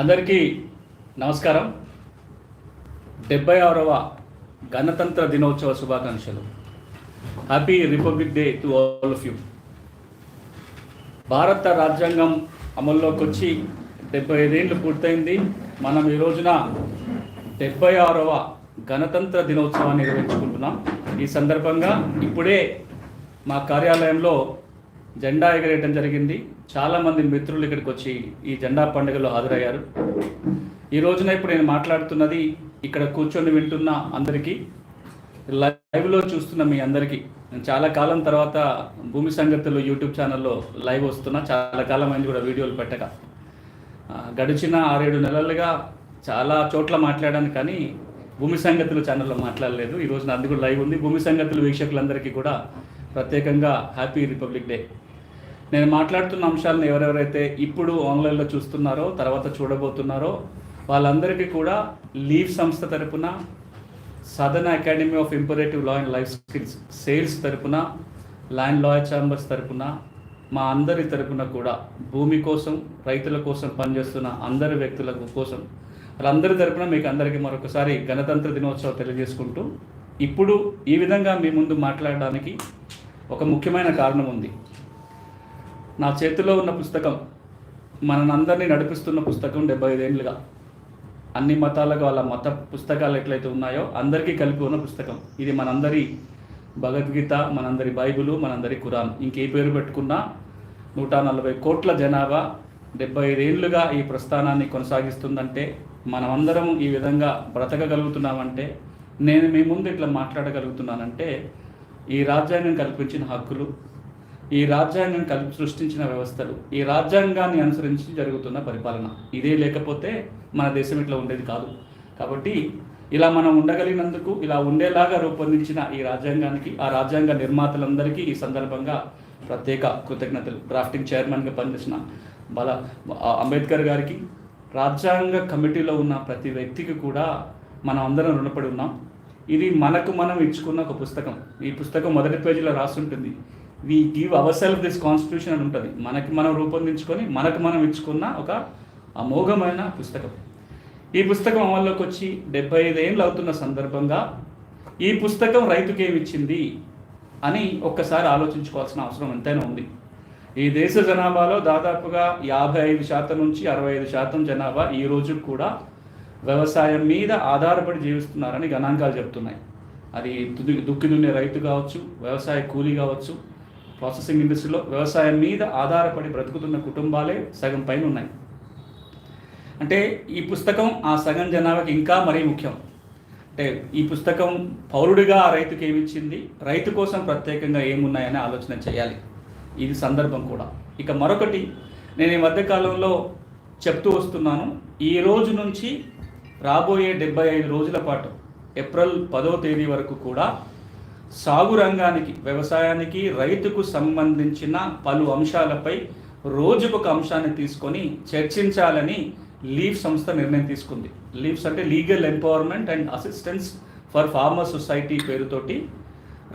అందరికీ నమస్కారం. డెబ్బై ఆరవ గణతంత్ర దినోత్సవ శుభాకాంక్షలు. Happy Republic Day to all of you భారత రాజ్యాంగం అమల్లోకి వచ్చి డెబ్బై ఐదేళ్ళు పూర్తయింది. మనం ఈ రోజున డెబ్బై ఆరవ గణతంత్ర దినోత్సవాన్ని నిర్వహించుకుంటున్నాం. ఈ సందర్భంగా ఇప్పుడే మా కార్యాలయంలో జెండా ఎగరేయడం జరిగింది. చాలామంది మిత్రులు ఇక్కడికి వచ్చి ఈ జెండా పండుగలో హాజరయ్యారు. ఈ రోజున ఇప్పుడు నేను మాట్లాడుతున్నది ఇక్కడ కూర్చొని వింటున్న అందరికీ లైవ్లో చూస్తున్న మీ అందరికీ. నేను చాలా కాలం తర్వాత భూమి సంగతులు యూట్యూబ్ ఛానల్లో లైవ్ వస్తున్నా. చాలా కాలం అయింది కూడా వీడియోలు పెట్టక. గడిచిన ఆరేడు నెలలుగా చాలా చోట్ల మాట్లాడాను కానీ భూమి సంగతులు ఛానల్లో మాట్లాడలేదు. ఈరోజు అందుకు కూడా లైవ్ ఉంది. భూమి సంగతులు వీక్షకులందరికీ కూడా ప్రత్యేకంగా హ్యాపీ రిపబ్లిక్ డే. నేను మాట్లాడుతున్న అంశాలను ఎవరెవరైతే ఇప్పుడు ఆన్లైన్లో చూస్తున్నారో తర్వాత చూడబోతున్నారో వాళ్ళందరికీ కూడా లీవ్ సంస్థ తరపున Southern Academy of Imperative Law and Life Skills SALS తరపున ల్యాండ్ లాయర్ ఛాంబర్స్ తరపున మా అందరి తరపున కూడా భూమి కోసం రైతుల కోసం పనిచేస్తున్న అందరి వ్యక్తుల కోసం వాళ్ళందరి తరపున మీకు అందరికీ మరొకసారి గణతంత్ర దినోత్సవం తెలియజేసుకుంటూ ఇప్పుడు ఈ విధంగా మీ ముందు మాట్లాడడానికి ఒక ముఖ్యమైన కారణం ఉంది. నా చేతిలో ఉన్న పుస్తకం మనందరినీ నడిపిస్తున్న పుస్తకం డెబ్బై ఐదేళ్ళుగా అన్ని మతాలకు వాళ్ళ మత పుస్తకాలు ఎట్లయితే ఉన్నాయో అందరికీ కలిపి ఉన్న పుస్తకం. ఇది మనందరి భగవద్గీత మనందరి బైబిలు మనందరి ఖురాన్. ఇంకే పేరు పెట్టుకున్నా నూట నలభై కోట్ల జనాభా డెబ్బై ఐదేళ్ళుగా ఈ ప్రస్థానాన్ని కొనసాగిస్తుందంటే మనమందరం ఈ విధంగా బ్రతకగలుగుతున్నామంటే నేను మీ ముందు ఇట్లా మాట్లాడగలుగుతున్నానంటే ఈ రాజ్యాంగం కల్పించిన హక్కులు ఈ రాజ్యాంగం కలిపి సృష్టించిన వ్యవస్థలు ఈ రాజ్యాంగాన్ని అనుసరించి జరుగుతున్న పరిపాలన. ఇదే లేకపోతే మన దేశం ఇట్లా ఉండేది కాదు. కాబట్టి ఇలా మనం ఉండగలిగినందుకు ఇలా ఉండేలాగా రూపొందించిన ఈ రాజ్యాంగానికి ఆ రాజ్యాంగ నిర్మాతలందరికీ ఈ సందర్భంగా ప్రత్యేక కృతజ్ఞతలు. డ్రాఫ్టింగ్ చైర్మన్గా పనిచేసిన బల అంబేద్కర్ గారికి రాజ్యాంగ కమిటీలో ఉన్న ప్రతి వ్యక్తికి కూడా మనం అందరం రుణపడి ఉన్నాం. ఇది మనకు మనం ఇచ్చుకున్న ఒక పుస్తకం. ఈ పుస్తకం మొదటి పేజీలో రాస్తుంటుంది we give our self this constitution అని ఉంటుంది. మనకి మనం రూపొందించుకొని మనకు మనం ఇచ్చుకున్న ఒక అమోఘమైన పుస్తకం. ఈ పుస్తకం అమల్లోకి వచ్చి డెబ్బై ఐదేళ్ళు అవుతున్న సందర్భంగా ఈ పుస్తకం రైతుకి ఏమి ఇచ్చింది అని ఒక్కసారి ఆలోచించుకోవాల్సిన అవసరం ఎంతైనా ఉంది. ఈ దేశ జనాభాలో దాదాపుగా యాభై ఐదు శాతం నుంచి అరవై ఐదు శాతం జనాభా ఈ రోజు కూడా వ్యవసాయం మీద ఆధారపడి జీవిస్తున్నారని గణాంకాలు చెప్తున్నాయి. అది దుక్కి దున్నే రైతు కావచ్చు వ్యవసాయ కూలీ కావచ్చు ప్రాసెసింగ్ ఇండస్ట్రీలో వ్యవసాయం మీద ఆధారపడి బ్రతుకుతున్న కుటుంబాలే సగం పైన ఉన్నాయి. అంటే ఈ పుస్తకం ఆ సగం జనాభాకి ఇంకా మరీ ముఖ్యం. అంటే ఈ పుస్తకం పౌరుడిగా ఆ రైతుకి ఏమిచ్చింది? రైతు కోసం ప్రత్యేకంగా ఏమున్నాయని ఆలోచన చేయాలి. ఇది సందర్భం కూడా. ఇక మరొకటి నేను ఈ మధ్యకాలంలో చెప్తూ వస్తున్నాను ఈ రోజు నుంచి రాబోయే డెబ్బై ఐదు రోజుల పాటు ఏప్రిల్ పదో తేదీ వరకు కూడా సాగు రంగానికి వ్యవసాయానికి రైతుకు సంబంధించిన పలు అంశాలపై రోజుకొక అంశాన్ని తీసుకొని చర్చించాలని లీవ్ సంస్థ నిర్ణయం తీసుకుంది. లీవ్స్ అంటే legal empowerment and assistance for farmer society పేరుతోటి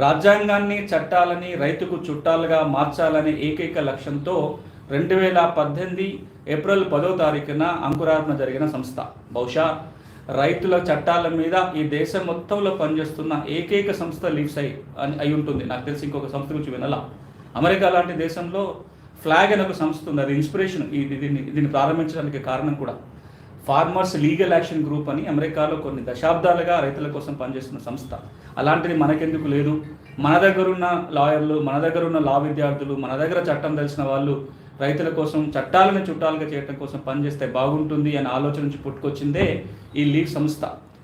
రాజ్యాంగాన్ని చట్టాలని రైతుకు చుట్టాలుగా మార్చాలనే ఏకైక లక్ష్యంతో రెండు వేల పద్దెనిమిది ఏప్రిల్ పదో తారీఖున అంకురార్పణ జరిగిన సంస్థ. బహుశా రైతుల చట్టాల మీద ఈ దేశం మొత్తంలో పనిచేస్తున్న ఏకైక సంస్థ లీవ్స్ అయి అని- అయి ఉంటుంది. నాకు తెలిసి ఇంకొక సంస్థ గురించి వినలా. అమెరికా లాంటి దేశంలో ఫ్లాగ్ అనే ఒక సంస్థ ఉంది. అది ఇన్స్పిరేషన్ ఇది దీన్ని దీన్ని ప్రారంభించడానికి కారణం కూడా. ఫార్మర్స్ లీగల్ యాక్షన్ గ్రూప్ అని అమెరికాలో కొన్ని దశాబ్దాలుగా రైతుల కోసం పనిచేస్తున్న సంస్థ. అలాంటిది మనకెందుకు లేదు? మన దగ్గర ఉన్న లాయర్లు మన దగ్గర ఉన్న లా విద్యార్థులు మన దగ్గర చట్టం తెలిసిన వాళ్ళు రైతుల కోసం చట్టాలను చుట్టాలుగా చేయడం కోసం పనిచేస్తే బాగుంటుంది అనే ఆలోచన నుంచి పుట్టుకొచ్చిందే ఈ లీవ్ సంస్థ.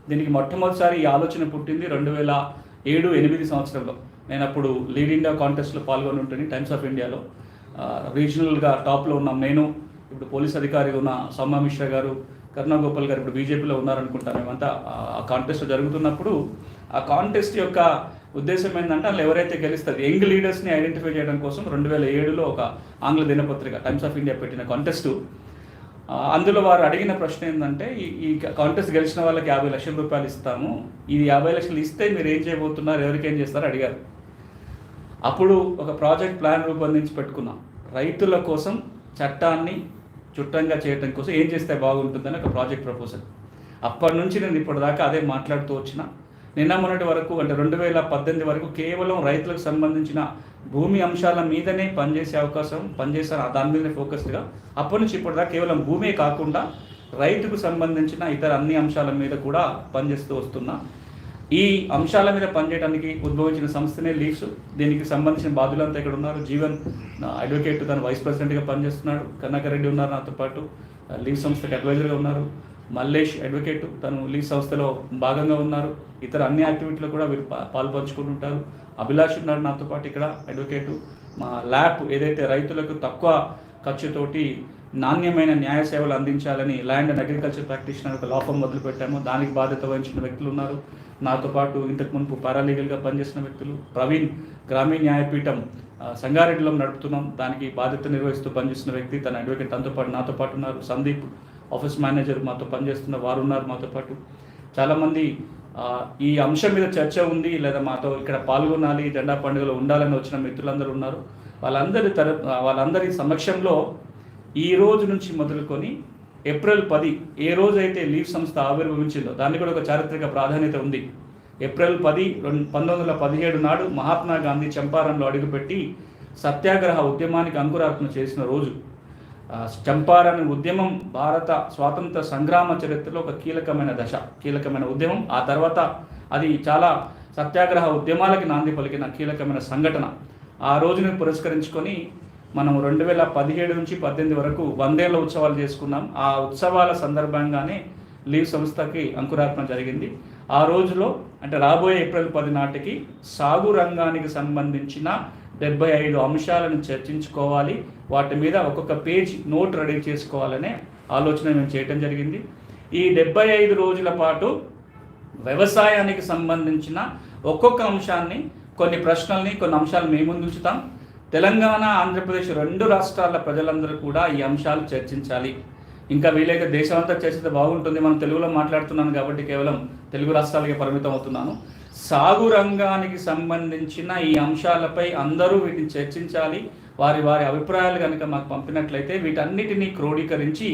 దీనికి మొట్టమొదటిసారి ఈ ఆలోచన పుట్టింది రెండు వేల ఏడు ఎనిమిది సంవత్సరంలో. నేను అప్పుడు లీడ్ ఇండియా కాంటెస్ట్లో పాల్గొని ఉంటుంది టైమ్స్ ఆఫ్ ఇండియాలో. రీజనల్గా టాప్లో ఉన్నాం నేను. ఇప్పుడు పోలీస్ అధికారిగా ఉన్న సౌమ్య మిశ్రా గారు కరుణా గోపాల్ గారు ఇప్పుడు బీజేపీలో ఉన్నారనుకుంటాను మేమంతా. ఆ కాంటెస్ట్ జరుగుతున్నప్పుడు ఆ కాంటెస్ట్ యొక్క ఉద్దేశం ఏంటంటే వాళ్ళు ఎవరైతే గెలుస్తారు యంగ్ లీడర్స్ని ఐడెంటిఫై చేయడం కోసం రెండు వేల ఏడులో ఒక ఆంగ్ల దినపత్రిక టైమ్స్ ఆఫ్ ఇండియా పెట్టిన కాంటెస్ట్ అందులో వారు అడిగిన ప్రశ్న ఏంటంటే ఈ కాంటెస్ట్ గెలిచిన వాళ్ళకి యాభై లక్షల రూపాయలు ఇస్తాము. ఈ యాభై లక్షలు ఇస్తే మీరు ఏం చేయబోతున్నారు ఎవరికి ఏం చేస్తారు అడిగారు. అప్పుడు ఒక ప్రాజెక్ట్ ప్లాన్ రూపొందించి పెట్టుకున్నాం. రైతుల కోసం చట్టాన్ని చుట్టంగా చేయడం కోసం ఏం చేస్తే బాగుంటుందని ఒక ప్రాజెక్ట్ ప్రపోజల్. అప్పటి నుంచి నేను ఇప్పటిదాకా అదే మాట్లాడుతూ వచ్చిన. నిన్న మొన్నటి వరకు అంటే రెండు వేల పద్దెనిమిది వరకు కేవలం రైతులకు సంబంధించిన భూమి అంశాల మీదనే పనిచేసే అవకాశం పనిచేశారు దాని మీదనే ఫోకస్డ్గా. అప్పటి నుంచి ఇప్పటిదాకా కేవలం భూమే కాకుండా రైతుకు సంబంధించిన ఇతర అన్ని అంశాల మీద కూడా పనిచేస్తూ వస్తున్నా ఈ అంశాల మీద పనిచేయడానికి ఉద్భవించిన సంస్థనే లీవ్స్ దీనికి సంబంధించిన బాధ్యులంతా ఇక్కడ ఉన్నారు. జీవన్ అడ్వకేట్ తన వైస్ ప్రెసిడెంట్గా పనిచేస్తున్నాడు. కన్నాకర్ ఉన్నారు నాతో పాటు. లీవ్ సంస్థకి అడ్వైజర్గా ఉన్నారు. మల్లేష్ అడ్వకేట్ తను లీగ్ సంస్థలో భాగంగా ఉన్నారు. ఇతర అన్ని యాక్టివిటీలు కూడా వీరు పాల్పంచుకుంటుంటారు. అభిలాష్ ఉన్నారు నాతో పాటు ఇక్కడ అడ్వకేట్ మా ల్యాబ్ ఏదైతే రైతులకు తక్కువ ఖర్చుతోటి నాణ్యమైన న్యాయ సేవలు అందించాలని ల్యాండ్ అండ్ అగ్రికల్చర్ ప్రాక్టీషనర్ ఒక లాఫం మొదలుపెట్టాము. దానికి బాధ్యత వహించిన వ్యక్తులు ఉన్నారు. నాతో పాటు ఇంతకు మునుపు పారాలీగల్గా పనిచేసిన వ్యక్తులు ప్రవీణ్ గ్రామీణ న్యాయపీఠం సంగారెడ్డిలో నడుపుతున్నాం. దానికి బాధ్యత నిర్వహిస్తూ పనిచేస్తున్న వ్యక్తి తన అడ్వకేట్ తనతో పాటు నాతో పాటు ఉన్నారు. సందీప్ ఆఫీస్ మేనేజర్ మాతో పనిచేస్తున్న వారు ఉన్నారు మాతో పాటు. చాలామంది ఈ అంశం మీద చర్చ ఉంది లేదా మాతో ఇక్కడ పాల్గొనాలి జెండా పండుగలో ఉండాలని వచ్చిన మిత్రులందరూ ఉన్నారు. వాళ్ళందరి తర వాళ్ళందరి సమక్షంలో ఈ రోజు నుంచి మొదలుకొని ఏప్రిల్ పది ఏ రోజైతే లీవ్ సంస్థ ఆవిర్భవించిందో దాన్ని కూడా ఒక చారిత్రక ప్రాధాన్యత ఉంది. ఏప్రిల్ పది రెండు పంతొమ్మిది వందల పదిహేడు నాడు మహాత్మా గాంధీ చంపారణలో అడుగుపెట్టి సత్యాగ్రహ ఉద్యమానికి అంకురార్పణ చేసిన రోజు. చంపారన్ ఉద్యమం భారత స్వాతంత్ర సంగ్రామ చరిత్రలో ఒక కీలకమైన దశ కీలకమైన ఉద్యమం. ఆ తర్వాత అది చాలా సత్యాగ్రహ ఉద్యమాలకి నాంది పలికిన కీలకమైన సంఘటన. ఆ రోజుని పురస్కరించుకొని మనం రెండు వేల పదిహేడు నుంచి పద్దెనిమిది వరకు వందేళ్ళ ఉత్సవాలు చేసుకున్నాం. ఆ ఉత్సవాల సందర్భంగానే లీవ్ సంస్థకి అంకురార్పణ జరిగింది. ఆ రోజులో అంటే రాబోయే ఏప్రిల్ పది నాటికి సాగు రంగానికి సంబంధించిన డెబ్బై ఐదు అంశాలను చర్చించుకోవాలి. వాటి మీద ఒక్కొక్క పేజ్ నోట్ రెడీ చేసుకోవాలనే ఆలోచన మేము చేయటం జరిగింది. ఈ డెబ్బై ఐదు రోజుల పాటు వ్యవసాయానికి సంబంధించిన ఒక్కొక్క అంశాన్ని కొన్ని ప్రశ్నల్ని కొన్ని అంశాలు మేము ఉంచుతాం. తెలంగాణ ఆంధ్రప్రదేశ్ రెండు రాష్ట్రాల ప్రజలందరూ కూడా ఈ అంశాలు చర్చించాలి. ఇంకా వీలైతే దేశం అంతా చర్చిస్తే బాగుంటుంది. మనం తెలుగులో మాట్లాడుతున్నాను కాబట్టి కేవలం తెలుగు రాష్ట్రాలకే పరిమితం అవుతున్నాను. సాగు రంగానికి సంబంధించిన ఈ అంశాలపై అందరూ వీటిని చర్చించాలి. వారి వారి అభిప్రాయాలు కనుక మాకు పంపినట్లయితే వీటన్నిటినీ క్రోడీకరించి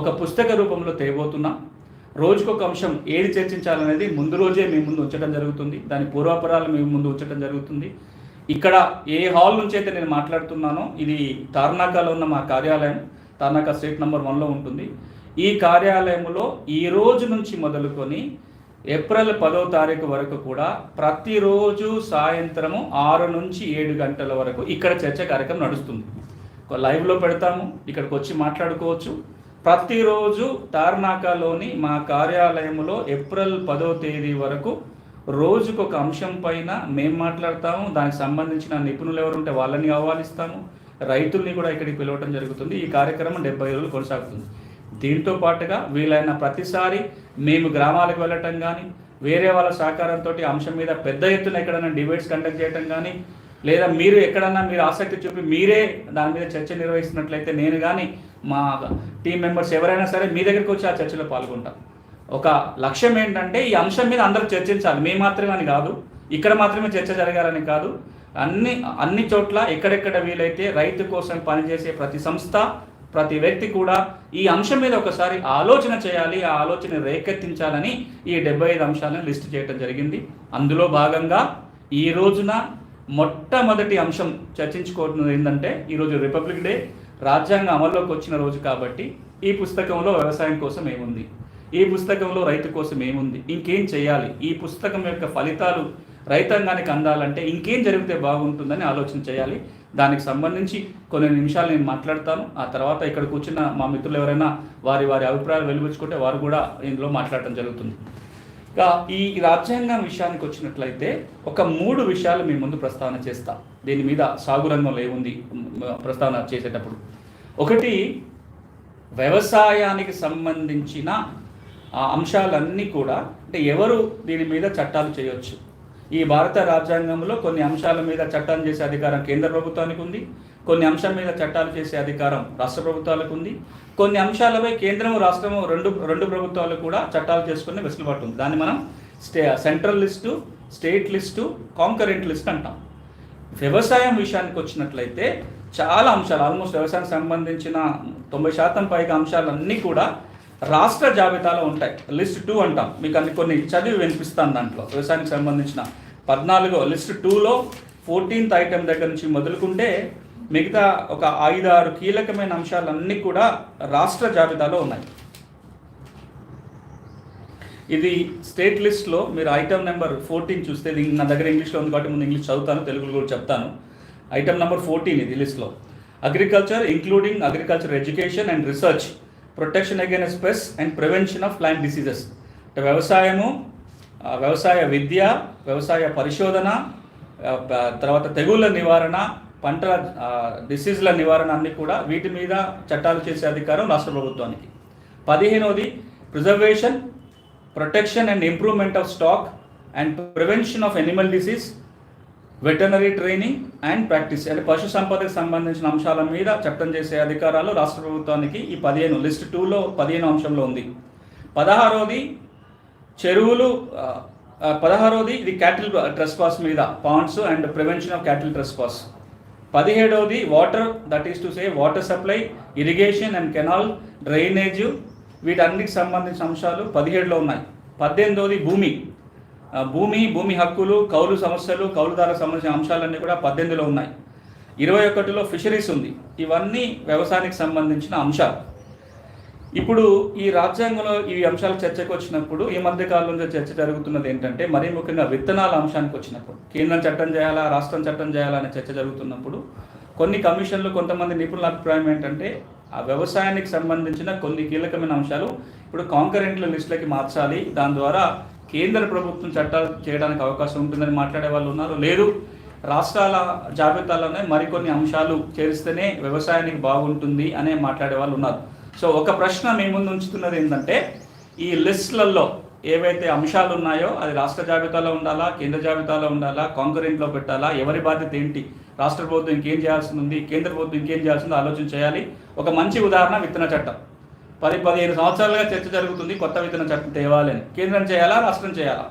ఒక పుస్తక రూపంలో తేబోతున్నాం రోజుకొక అంశం ఏది చర్చించాలనేది ముందు రోజే మీ ముందు ఉంచడం జరుగుతుంది. దాని పూర్వాపరాలు మీ ముందు ఉంచడం జరుగుతుంది. ఇక్కడ ఏ హాల్ నుంచి అయితే నేను మాట్లాడుతున్నానో ఇది తార్నాకాలో ఉన్న మా కార్యాలయం. తార్నాక స్ట్రీట్ నెంబర్ వన్లో ఉంటుంది. ఈ కార్యాలయంలో ఈ రోజు నుంచి మొదలుకొని ఏప్రిల్ పదో తారీఖు వరకు కూడా ప్రతిరోజు సాయంత్రము ఆరు నుంచి ఏడు గంటల వరకు ఇక్కడ చర్చ కార్యక్రమం నడుస్తుంది. లైవ్లో పెడతాము ఇక్కడికి వచ్చి మాట్లాడుకోవచ్చు. ప్రతిరోజు తార్నాకాలోని మా కార్యాలయంలో ఏప్రిల్ పదో తేదీ వరకు రోజుకు ఒక అంశం పైన మేము మాట్లాడతాము. దానికి సంబంధించిన నిపుణులు ఎవరు ఉంటే వాళ్ళని ఆహ్వానిస్తాము. రైతుల్ని కూడా ఇక్కడికి పిలవటం జరుగుతుంది. ఈ కార్యక్రమం డెబ్బై రోజులు కొనసాగుతుంది. దీంతో పాటుగా వీలైన ప్రతిసారి మేము గ్రామాలకు వెళ్ళటం కానీ వేరే వాళ్ళ సహకారంతో అంశం మీద పెద్ద ఎత్తున ఎక్కడైనా డిబేట్స్ కండక్ట్ చేయటం కానీ లేదా మీరు ఎక్కడన్నా మీరు ఆసక్తి చూపి మీరే దాని మీద చర్చ నిర్వహిస్తున్నట్లయితే నేను కానీ మా టీం మెంబర్స్ ఎవరైనా సరే మీ దగ్గరికి వచ్చి ఆ చర్చలో పాల్గొంటాం. ఒక లక్ష్యం ఏంటంటే ఈ అంశం మీద అందరూ చర్చించాలి. మేము మాత్రమే అని కాదు ఇక్కడ మాత్రమే చర్చ జరగాలని కాదు అన్ని అన్ని చోట్ల ఎక్కడెక్కడ వీలైతే రైతు కోసం పనిచేసే ప్రతి సంస్థ ప్రతి వ్యక్తి కూడా ఈ అంశం మీద ఒకసారి ఆలోచన చేయాలి ఆ ఆలోచన రేకెత్తించాలని ఈ డెబ్బై ఐదు అంశాలను లిస్ట్ చేయడం జరిగింది. అందులో భాగంగా ఈ రోజున మొట్టమొదటి అంశం చర్చించుకోవడం ఏంటంటే ఈరోజు రిపబ్లిక్ డే రాజ్యాంగం అమల్లోకి వచ్చిన రోజు కాబట్టి ఈ పుస్తకంలో వ్యవసాయం కోసం ఏముంది? ఈ పుస్తకంలో రైతు కోసం ఏముంది? ఇంకేం చేయాలి? ఈ పుస్తకం యొక్క ఫలితాలు రైతాంగానికి అందాలంటే ఇంకేం జరిగితే బాగుంటుందని ఆలోచన చేయాలి. దానికి సంబంధించి కొన్ని నిమిషాలు నేను మాట్లాడతాను. ఆ తర్వాత ఇక్కడ కూర్చున్న మా మిత్రులు ఎవరైనా వారి వారి అభిప్రాయాలు వెలువచ్చుకుంటే వారు కూడా ఇందులో మాట్లాడటం జరుగుతుంది. ఇక ఈ రాజ్యాంగం విషయానికి వచ్చినట్లయితే ఒక మూడు విషయాలు మీ ముందు ప్రస్తావన చేస్తా. దీని మీద సాగు రంగంలో ఏముంది? ప్రస్తావన చేసేటప్పుడు. ఒకటి వ్యవసాయానికి సంబంధించిన ఆ అంశాలన్నీ కూడా అంటే ఎవరు దీని మీద చట్టాలు చేయొచ్చు? ఈ భారత రాజ్యాంగంలో కొన్ని అంశాల మీద చట్టాలు చేసే అధికారం కేంద్ర ప్రభుత్వానికి ఉంది. కొన్ని అంశాల మీద చట్టాలు చేసే అధికారం రాష్ట్ర ప్రభుత్వాలకు ఉంది. కొన్ని అంశాలపై కేంద్రము రాష్ట్రము రెండు రెండు ప్రభుత్వాలు కూడా చట్టాలు చేసుకునే వెసులుబాటు ఉంది. దాన్ని మనం stay central list state list concurrent list అంటాం. వ్యవసాయం విషయానికి వచ్చినట్లయితే చాలా అంశాలు ఆల్మోస్ట్ వ్యవసాయానికి సంబంధించిన తొంభై శాతం పైగా అంశాలన్నీ కూడా రాష్ట్ర జాబితాలో ఉంటాయి. లిస్ట్ టూ అంటాం. మీకు అన్ని కొన్ని చదివి వినిపిస్తాను దాంట్లో. వ్యవసాయానికి సంబంధించిన పద్నాలుగో లిస్ట్ టూలో ఫోర్టీన్త్ ఐటెం దగ్గర నుంచి మొదలుకుంటే మిగతా ఒక ఐదు ఆరు కీలకమైన అంశాలన్నీ కూడా రాష్ట్ర జాబితాలో ఉన్నాయి. ఇది స్టేట్ లిస్ట్లో మీరు ఐటమ్ నెంబర్ ఫోర్టీన్ చూస్తే ఇది నా దగ్గర ఇంగ్లీష్లో ఉంది కాబట్టి ముందు ఇంగ్లీష్ చదువుతాను తెలుగులో కూడా చెప్తాను. ఐటమ్ నెంబర్ ఫోర్టీన్ ఇది లిస్ట్లో. Agriculture including agriculture education and research. Protection against pests and prevention of plant diseases అంటే వ్యవసాయము వ్యవసాయ విద్య వ్యవసాయ పరిశోధన తర్వాత తెగుళ్ళ నివారణ పంటల డిసీజ్ల నివారణ అన్ని కూడా వీటి మీద చట్టాలు చేసే అధికారం రాష్ట్ర ప్రభుత్వానికి. పదిహేనవది preservation protection and improvement of stock and prevention of animal disease veterinary training and practice అంటే పశు సంపదకు సంబంధించిన అంశాల మీద చట్టం చేసే అధికారాలు రాష్ట్ర ప్రభుత్వానికి ఈ పదిహేను లిస్ట్ టూలో పదిహేను అంశంలో ఉంది. పదహారోది చెరువులు పదహారోది ఇది క్యాటిల్ ట్రెస్ పాస్ మీద pounds and prevention of cattle trespass పదిహేడవది water that is to say water supply irrigation and canal drainage వీటన్నిటికి సంబంధించిన అంశాలు పదిహేడులో ఉన్నాయి. పద్దెనిమిదవది భూమి. భూమి భూమి హక్కులు కౌలు సమస్యలు కౌలుదారులకు సంబంధించిన అంశాలన్నీ కూడా పద్దెనిమిదిలో ఉన్నాయి. ఇరవై ఒకటిలో ఫిషరీస్ ఉంది. ఇవన్నీ వ్యవసాయానికి సంబంధించిన అంశాలు. ఇప్పుడు ఈ రాజ్యాంగంలో ఈ అంశాలు చర్చకు వచ్చినప్పుడు ఈ మధ్య కాలంలో చర్చ జరుగుతున్నది ఏంటంటే మరీ ముఖ్యంగా విత్తనాల అంశానికి వచ్చినప్పుడు కేంద్రం చట్టం చేయాలా రాష్ట్రం చట్టం చేయాలా అనే చర్చ జరుగుతున్నప్పుడు కొన్ని కమిషన్లు కొంతమంది నిపుణుల అభిప్రాయం ఏంటంటే ఆ వ్యవసాయానికి సంబంధించిన కొన్ని కీలకమైన అంశాలు ఇప్పుడు కాంకరెంట్ల లిస్టులకి మార్చాలి. దాని ద్వారా కేంద్ర ప్రభుత్వం చట్టాలు చేయడానికి అవకాశం ఉంటుందని మాట్లాడే వాళ్ళు ఉన్నారు. లేదు రాష్ట్రాల జాబితాలోనే మరికొన్ని అంశాలు చేరిస్తేనే వ్యవసాయానికి బాగుంటుంది అనే మాట్లాడే వాళ్ళు ఉన్నారు. సో ఒక ప్రశ్న మీ ముందు ఉంచుతున్నది ఏంటంటే ఈ లిస్టులలో ఏవైతే అంశాలు ఉన్నాయో అది రాష్ట్ర జాబితాలో ఉండాలా కేంద్ర జాబితాలో ఉండాలా కాంకరెంట్లో పెట్టాలా ఎవరి బాధ్యత ఏంటి రాష్ట్ర ప్రభుత్వం ఇంకేం చేయాల్సి ఉంది కేంద్ర ప్రభుత్వం ఇంకేం చేయాల్సిందో ఆలోచన చేయాలి. ఒక మంచి ఉదాహరణ విత్తన చట్టం. పది పదిహేను సంవత్సరాలుగా చర్చ జరుగుతుంది కొత్త విత్తన చట్టం తేవాలి అని కేంద్రం చేయాలా రాష్ట్రం చేయాలా?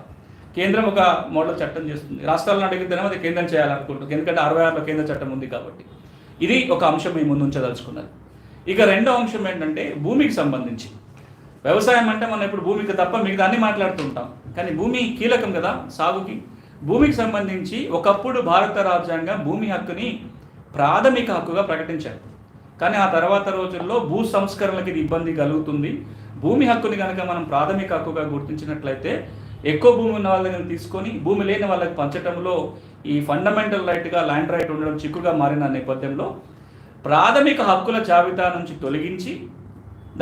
కేంద్రం ఒక మోడల్ చట్టం చేస్తుంది. రాష్ట్రాలను అడిగితేనేమో అది కేంద్రం చేయాలనుకుంటుంది ఎందుకంటే అరవై ఆరులో కేంద్ర చట్టం ఉంది కాబట్టి. ఇది ఒక అంశం మీ ముందు ఉంచదలుచుకున్నది. ఇక రెండో అంశం ఏంటంటే భూమికి సంబంధించి. వ్యవసాయం అంటే మనం ఇప్పుడు భూమికి తప్ప మిగతా అన్ని మాట్లాడుతుంటాం. కానీ భూమి కీలకం కదా సాగుకి. భూమికి సంబంధించి ఒకప్పుడు భారత రాజ్యాంగం భూమి హక్కుని ప్రాథమిక హక్కుగా ప్రకటించారు. కానీ ఆ తర్వాత రోజుల్లో భూ సంస్కరణలకు ఇది ఇబ్బంది కలుగుతుంది. భూమి హక్కుని కనుక మనం ప్రాథమిక హక్కుగా గుర్తించినట్లయితే ఎక్కువ భూమి ఉన్న వాళ్ళ దగ్గర తీసుకొని భూమి లేని వాళ్ళకి పంచడంలో ఈ ఫండమెంటల్ రైట్గా ల్యాండ్ రైట్ ఉండడం చిక్కుగా మారిన నేపథ్యంలో ప్రాథమిక హక్కుల జాబితా నుంచి తొలగించి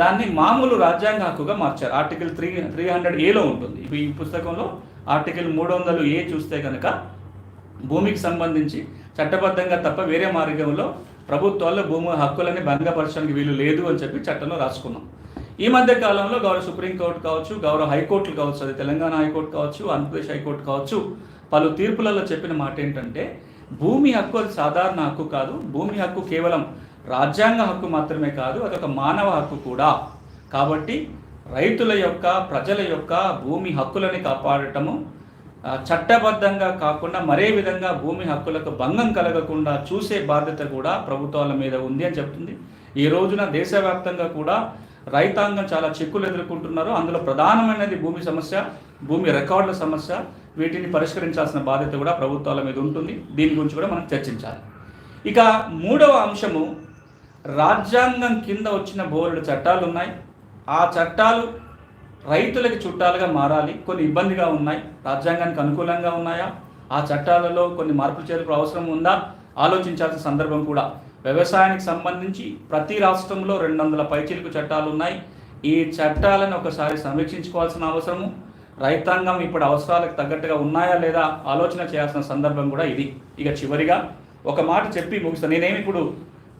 దాన్ని మామూలు రాజ్యాంగ హక్కుగా మార్చారు. ఆర్టికల్ త్రీ త్రీ హండ్రెడ్ ఏలో ఉంటుంది. ఇప్పుడు ఈ పుస్తకంలో ఆర్టికల్ మూడు వందలు ఏ చూస్తే కనుక భూమికి సంబంధించి చట్టబద్ధంగా తప్ప వేరే మార్గంలో ప్రభుత్వాల్లో భూమి హక్కులని భంగపరచడానికి వీలు లేదు అని చెప్పి చట్టంలో రాసుకున్నాం. ఈ మధ్య కాలంలో గౌరవ సుప్రీంకోర్టు కావచ్చు గౌరవ హైకోర్టులు కావచ్చు అది తెలంగాణ హైకోర్టు కావచ్చు ఆంధ్రప్రదేశ్ హైకోర్టు కావచ్చు పలు తీర్పులలో చెప్పిన మాట ఏంటంటే భూమి హక్కు అది సాధారణ హక్కు కాదు. భూమి హక్కు కేవలం రాజ్యాంగ హక్కు మాత్రమే కాదు అది ఒక మానవ హక్కు కూడా. కాబట్టి రైతుల యొక్క ప్రజల యొక్క భూమి హక్కులని కాపాడటము చట్టబద్ధంగా కాకుండా మరే విధంగా భూమి హక్కులకు భంగం కలగకుండా చూసే బాధ్యత కూడా ప్రభుత్వాల మీద ఉంది అని చెప్తుంది. ఈ రోజున దేశవ్యాప్తంగా కూడా రైతాంగం చాలా చిక్కులు ఎదుర్కొంటున్నారు. అందులో ప్రధానమైనది భూమి సమస్య భూమి రికార్డుల సమస్య. వీటిని పరిష్కరించాల్సిన బాధ్యత కూడా ప్రభుత్వాల మీద ఉంటుంది. దీని గురించి కూడా మనం చర్చించాలి. ఇక మూడవ అంశము రాజ్యాంగం కింద వచ్చిన బోలెడు చట్టాలు ఉన్నాయి. ఆ చట్టాలు రైతులకి చుట్టాలుగా మారాలి కొన్ని ఇబ్బందిగా ఉన్నాయి రాజ్యాంగానికి అనుకూలంగా ఉన్నాయా? ఆ చట్టాలలో కొన్ని మార్పులు చేర్పులు అవసరం ఉందా? ఆలోచించాల్సిన సందర్భం కూడా. వ్యవసాయానికి సంబంధించి ప్రతి రాష్ట్రంలో రెండు వందల పైచిలుకు చట్టాలు ఉన్నాయి. ఈ చట్టాలను ఒకసారి సమీక్షించుకోవాల్సిన అవసరము. రైతాంగం ఇప్పుడు అవసరాలకు తగ్గట్టుగా ఉన్నాయా లేదా ఆలోచన చేయాల్సిన సందర్భం కూడా ఇది. ఇక చివరిగా ఒక మాట చెప్పి ముగిస్తాను నేనేమి ఇప్పుడు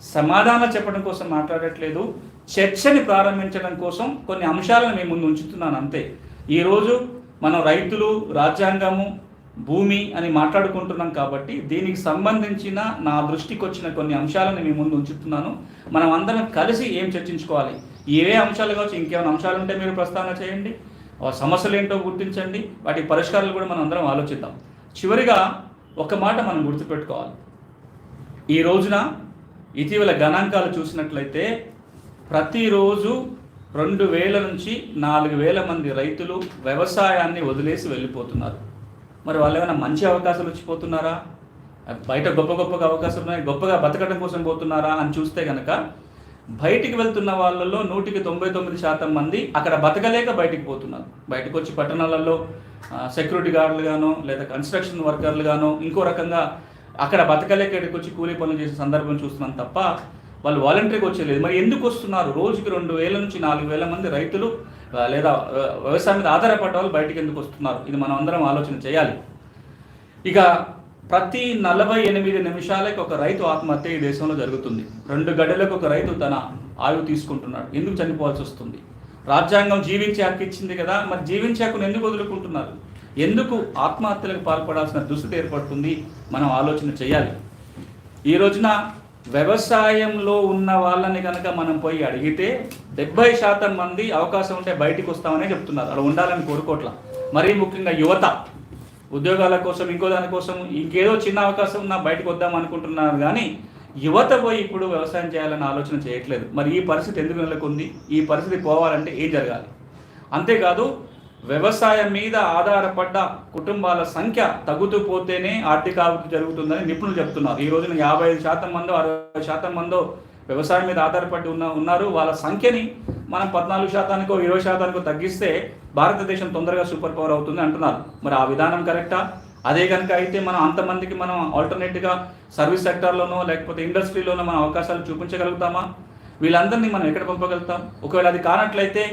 సమాధానం చెప్పడం కోసం మాట్లాడట్లేదు చర్చని ప్రారంభించడం కోసం కొన్ని అంశాలను మేము ముందు ఉంచుతున్నాను అంతే. ఈరోజు మనం రైతులు రాజ్యాంగము భూమి అని మాట్లాడుకుంటున్నాం కాబట్టి దీనికి సంబంధించిన నా దృష్టికి వచ్చిన కొన్ని అంశాలను మీ ముందు ఉంచుతున్నాను. మనం అందరం కలిసి ఏం చర్చించుకోవాలి? ఏవే అంశాలు కావచ్చు ఇంకేమైనా అంశాలు ఉంటే మీరు ప్రస్తావన చేయండి. సమస్యలు ఏంటో గుర్తించండి. వాటి పరిష్కారాలు కూడా మనం అందరం ఆలోచిద్దాం. చివరిగా ఒక మాట మనం గుర్తుపెట్టుకోవాలి. ఈ రోజున ఇటీవల గణాంకాలు చూసినట్లయితే ప్రతిరోజు రెండు వేల నుంచి నాలుగు వేల మంది రైతులు వ్యవసాయాన్ని వదిలేసి వెళ్ళిపోతున్నారు. మరి వాళ్ళు ఏమైనా మంచి అవకాశాలు వచ్చిపోతున్నారా? బయట గొప్ప గొప్పగా అవకాశాలు ఉన్నాయి గొప్పగా బతకడం కోసం పోతున్నారా అని చూస్తే కనుక బయటికి వెళ్తున్న వాళ్ళలో నూటికి తొంభై తొమ్మిది శాతం మంది అక్కడ బతకలేక బయటికి పోతున్నారు. బయటకు వచ్చి పట్టణాలలో సెక్యూరిటీ గార్డులు గాను లేదా కన్స్ట్రక్షన్ వర్కర్లు గాను ఇంకో రకంగా అక్కడ బతకలేక ఇక్కడికి వచ్చి కూలీ పనులు చేసే సందర్భం చూస్తున్నాం తప్ప వాళ్ళు వాలంటరీగా వచ్చేలేదు మరి ఎందుకు వస్తున్నారు? రోజుకి రెండు వేల నుంచి నాలుగు వేల మంది రైతులు లేదా వ్యవసాయం మీద ఆధారపడ్డ వాళ్ళు బయటికి ఎందుకు వస్తున్నారు? ఇది మనం అందరం ఆలోచన చేయాలి. ఇక ప్రతి నలభై ఎనిమిది నిమిషాలకు ఒక రైతు ఆత్మహత్య ఈ దేశంలో జరుగుతుంది. రెండు గడ్డలకు ఒక రైతు తన ఆయువు తీసుకుంటున్నాడు. ఎందుకు చనిపోవాల్సి వస్తుంది? రాజ్యాంగం జీవించే హక్కు ఇచ్చింది కదా. మరి జీవించే హక్కును ఎందుకు వదులుకుంటున్నారు? ఎందుకు ఆత్మహత్యలకు పాల్పడాల్సిన దుస్థితి ఏర్పడుతుంది? మనం ఆలోచన చేయాలి. ఈ రోజున వ్యవసాయంలో ఉన్న వాళ్ళని కనుక మనం పోయి అడిగితే డెబ్బై శాతం మంది అవకాశం ఉంటే బయటికి వస్తామనే చెప్తున్నారు. అలా ఉండాలని కోరుకోవట్ల మరీ ముఖ్యంగా యువత. ఉద్యోగాల కోసం ఇంకో దానికోసం ఇంకేదో చిన్న అవకాశం ఉన్నా బయటకు వద్దాం అనుకుంటున్నారు కానీ యువత పోయి ఇప్పుడు వ్యవసాయం చేయాలని ఆలోచన చేయట్లేదు. మరి ఈ పరిస్థితి ఎందుకు నెలకొంది? ఈ పరిస్థితి పోవాలంటే ఏం జరగాలి? అంతేకాదు వ్యవసాయం మీద ఆధారపడ్డ కుటుంబాల సంఖ్య తగ్గుతూ పోతేనే ఆర్థిక అభివృద్ధి జరుగుతుందని నిపుణులు చెప్తున్నారు. ఈ రోజున యాభై ఐదు శాతం మందో అరవై శాతం మందో వ్యవసాయం మీద ఆధారపడి ఉన్న ఉన్నారు. వాళ్ళ సంఖ్యని మనం పద్నాలుగు శాతానికో ఇరవై శాతానికో తగ్గిస్తే భారతదేశం తొందరగా సూపర్ పవర్ అవుతుంది అంటున్నారు. మరి ఆ విధానం కరెక్టా? అదే కనుక అయితే మనం అంతమందికి మనం ఆల్టర్నేట్గా సర్వీస్ సెక్టార్లోనో లేకపోతే ఇండస్ట్రీలోనో మనం అవకాశాలు చూపించగలుగుతామా? వీళ్ళందరినీ మనం ఎక్కడ పంపగలుగుతాం? ఒకవేళ అది కానట్లయితే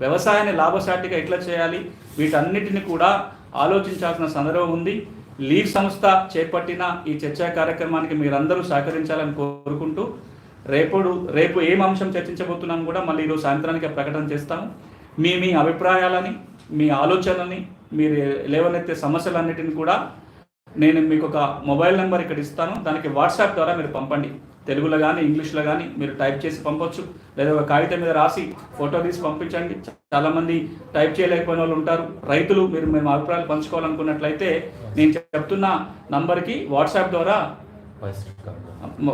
వ్యవసాయాన్ని లాభసాటిగా ఎట్లా చేయాలి? వీటన్నిటిని కూడా ఆలోచించాల్సిన సందర్భం ఉంది. లీగ్ సంస్థ చేపట్టిన ఈ చర్చా కార్యక్రమానికి మీరందరూ సహకరించాలని కోరుకుంటూ రేపుడు రేపు ఏం అంశం చర్చించబోతున్నాం కూడా మళ్ళీ ఈరోజు సాయంత్రానికి ప్రకటన చేస్తాము. మీ మీ అభిప్రాయాలని మీ ఆలోచనని మీరు లేవనెత్తే సమస్యలన్నిటిని కూడా నేను మీకు ఒక మొబైల్ నెంబర్ ఇక్కడ ఇస్తాను. దానికి వాట్సాప్ ద్వారా మీరు పంపండి. తెలుగులో కానీ ఇంగ్లీష్లో కానీ మీరు టైప్ చేసి పంపొచ్చు. లేదా ఒక కాగితం మీద రాసి ఫోటో తీసి పంపించండి. చాలామంది టైప్ చేయలేకపోయిన వాళ్ళు ఉంటారు. రైతులు మీరు మేము అభిప్రాయాలు పంచుకోవాలనుకున్నట్లయితే నేను చెప్తున్న నంబర్కి వాట్సాప్ ద్వారా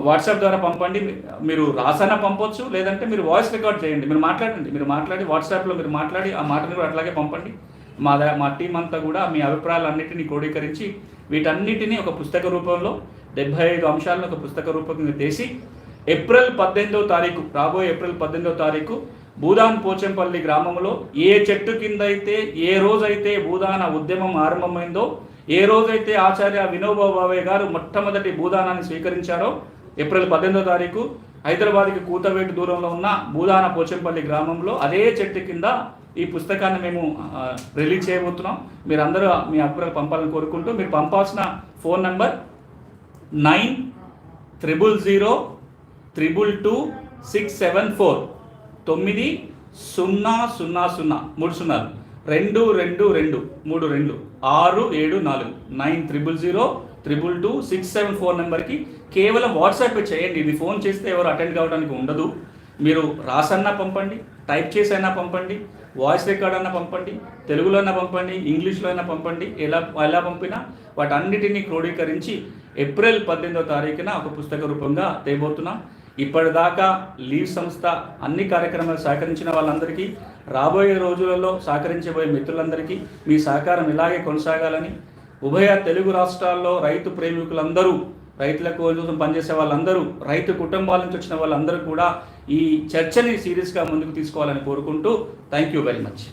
వాట్సాప్ ద్వారా పంపండి. మీరు రాసైనా పంపొచ్చు లేదంటే మీరు వాయిస్ రికార్డ్ చేయండి. మీరు మాట్లాడండి. మీరు మాట్లాడి వాట్సాప్లో మీరు మాట్లాడి ఆ మాటను కూడా అట్లాగే పంపండి. మా మా టీం అంతా కూడా మీ అభిప్రాయాలన్నింటినీ క్రోడీకరించి వీటన్నిటినీ ఒక పుస్తక రూపంలో డెబ్బై ఐదు అంశాలను ఒక పుస్తక రూపంగా తీసి ఏప్రిల్ పద్దెనిమిదో తారీఖు రాబోయే ఏప్రిల్ పద్దెనిమిదో తారీఖు భూదాన్ పోచంపల్లి గ్రామంలో ఏ చెట్టు కింద అయితే ఏ రోజైతే భూదాన ఉద్యమం ఆరంభమైందో ఏ రోజైతే ఆచార్య వినోబా భావే గారు మొట్టమొదటి భూదానాన్ని స్వీకరించారో ఏప్రిల్ పద్దెనిమిదో తారీఖు హైదరాబాద్కి కూతవేటు దూరంలో ఉన్న భూదాన పోచంపల్లి గ్రామంలో అదే చెట్టు కింద ఈ పుస్తకాన్ని మేము రిలీజ్ చేయబోతున్నాం. మీరందరూ మీ అభిప్రాయాలు పంపాలని కోరుకుంటూ మీరు పంపాల్సిన phone number nine triple zero triple two six seven four. తొమ్మిది సున్నా సున్నా సున్నా. మూడు సున్నాలు రెండు రెండు రెండు మూడు రెండు ఆరు ఏడు నాలుగు. Nine triple zero triple two six seven four నెంబర్కి కేవలం వాట్సాప్ చేయండి. ఇది ఫోన్ చేస్తే ఎవరు అటెండ్ కావడానికి ఉండదు. మీరు రాసన్నా పంపండి టైప్ చేసైనా పంపండి. వాయిస్ రికార్డ్ అన్న పంపండి తెలుగులో అయినా పంపండి ఇంగ్లీష్లో అయినా పంపండి ఎలా ఎలా పంపినా వాటన్నిటినీ క్రోడీకరించి ఏప్రిల్ పద్దెనిమిదో తారీఖున ఒక పుస్తక రూపంగా తేబోతున్నాం. ఇప్పటిదాకా లీవ్ సంస్థ అన్ని కార్యక్రమాలు సహకరించిన వాళ్ళందరికీ రాబోయే రోజులలో సహకరించబోయే మిత్రులందరికీ మీ సహకారం ఇలాగే కొనసాగాలని ఉభయ తెలుగు రాష్ట్రాల్లో రైతు ప్రేమికులందరూ రైతుల కోసం పనిచేసే వాళ్ళందరూ రైతు కుటుంబాల నుంచి వచ్చిన వాళ్ళందరూ కూడా ఈ చర్చని సీరియస్గా ముందుకు తీసుకోవాలని కోరుకుంటూ థ్యాంక్ యూ వెరీ మచ్.